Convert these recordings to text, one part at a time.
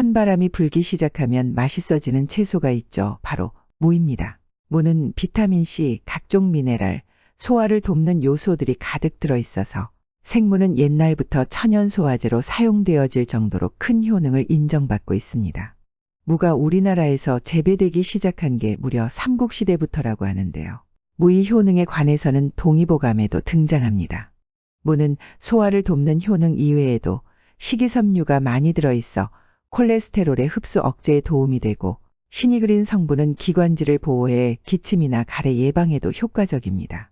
찬바람이 불기 시작하면 맛있어지는 채소가 있죠. 바로 무입니다. 무는 비타민C, 각종 미네랄, 소화를 돕는 요소들이 가득 들어 있어서 생무는 옛날부터 천연 소화제로 사용되어질 정도로 큰 효능을 인정받고 있습니다. 무가 우리나라에서 재배되기 시작한 게 무려 삼국시대부터라고 하는데요. 무의 효능에 관해서는 동의보감에도 등장합니다. 무는 소화를 돕는 효능 이외에도 식이섬유가 많이 들어있어 콜레스테롤의 흡수 억제에 도움이 되고 신이 그린 성분은 기관지를 보호해 기침이나 가래 예방에도 효과적입니다.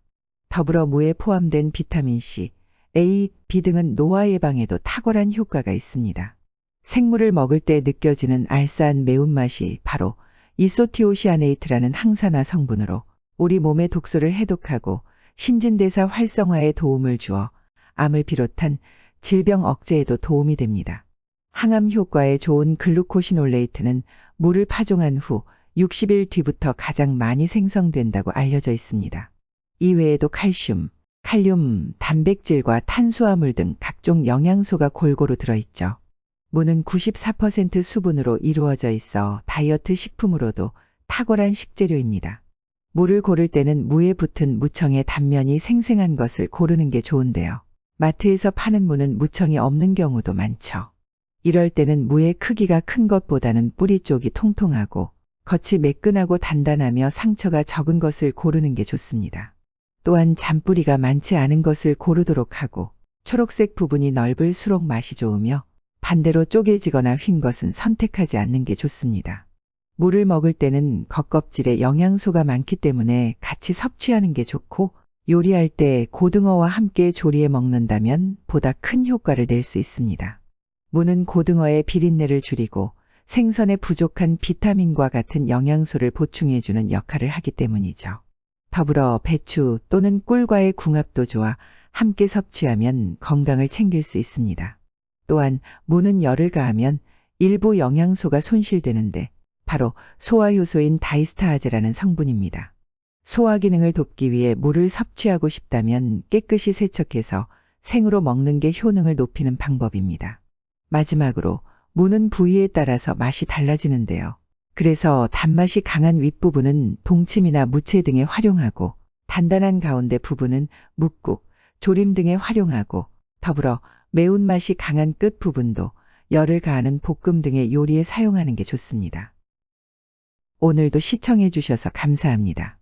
더불어 무에 포함된 비타민C, A, B 등은 노화 예방에도 탁월한 효과가 있습니다. 생물을 먹을 때 느껴지는 알싸한 매운맛이 바로 이소티오시아네이트라는 항산화 성분으로 우리 몸의 독소를 해독하고 신진대사 활성화에 도움을 주어 암을 비롯한 질병 억제에도 도움이 됩니다. 항암 효과에 좋은 글루코시놀레이트는 물을 파종한 후 60일 뒤부터 가장 많이 생성된다고 알려져 있습니다. 이외에도 칼슘, 칼륨, 단백질과 탄수화물 등 각종 영양소가 골고루 들어있죠. 무는 94% 수분으로 이루어져 있어 다이어트 식품으로도 탁월한 식재료입니다. 무를 고를 때는 무에 붙은 무청의 단면이 생생한 것을 고르는 게 좋은데요. 마트에서 파는 무는 무청이 없는 경우도 많죠. 이럴 때는 무의 크기가 큰 것보다는 뿌리 쪽이 통통하고 겉이 매끈하고 단단하며 상처가 적은 것을 고르는 게 좋습니다. 또한 잔뿌리가 많지 않은 것을 고르도록 하고 초록색 부분이 넓을수록 맛이 좋으며 반대로 쪼개지거나 휜 것은 선택하지 않는 게 좋습니다. 물을 먹을 때는 겉껍질에 영양소가 많기 때문에 같이 섭취하는 게 좋고 요리할 때 고등어와 함께 조리해 먹는다면 보다 큰 효과를 낼 수 있습니다. 무는 고등어의 비린내를 줄이고 생선에 부족한 비타민과 같은 영양소를 보충해주는 역할을 하기 때문이죠. 더불어 배추 또는 꿀과의 궁합도 좋아 함께 섭취하면 건강을 챙길 수 있습니다. 또한 무는 열을 가하면 일부 영양소가 손실되는데 바로 소화효소인 다이스타아제라는 성분입니다. 소화 기능을 돕기 위해 물을 섭취하고 싶다면 깨끗이 세척해서 생으로 먹는 게 효능을 높이는 방법입니다. 마지막으로 무는 부위에 따라서 맛이 달라지는데요. 그래서 단맛이 강한 윗부분은 동치미나 무채 등에 활용하고 단단한 가운데 부분은 묵국, 조림 등에 활용하고 더불어 매운맛이 강한 끝 부분도 열을 가하는 볶음 등의 요리에 사용하는 게 좋습니다. 오늘도 시청해 주셔서 감사합니다.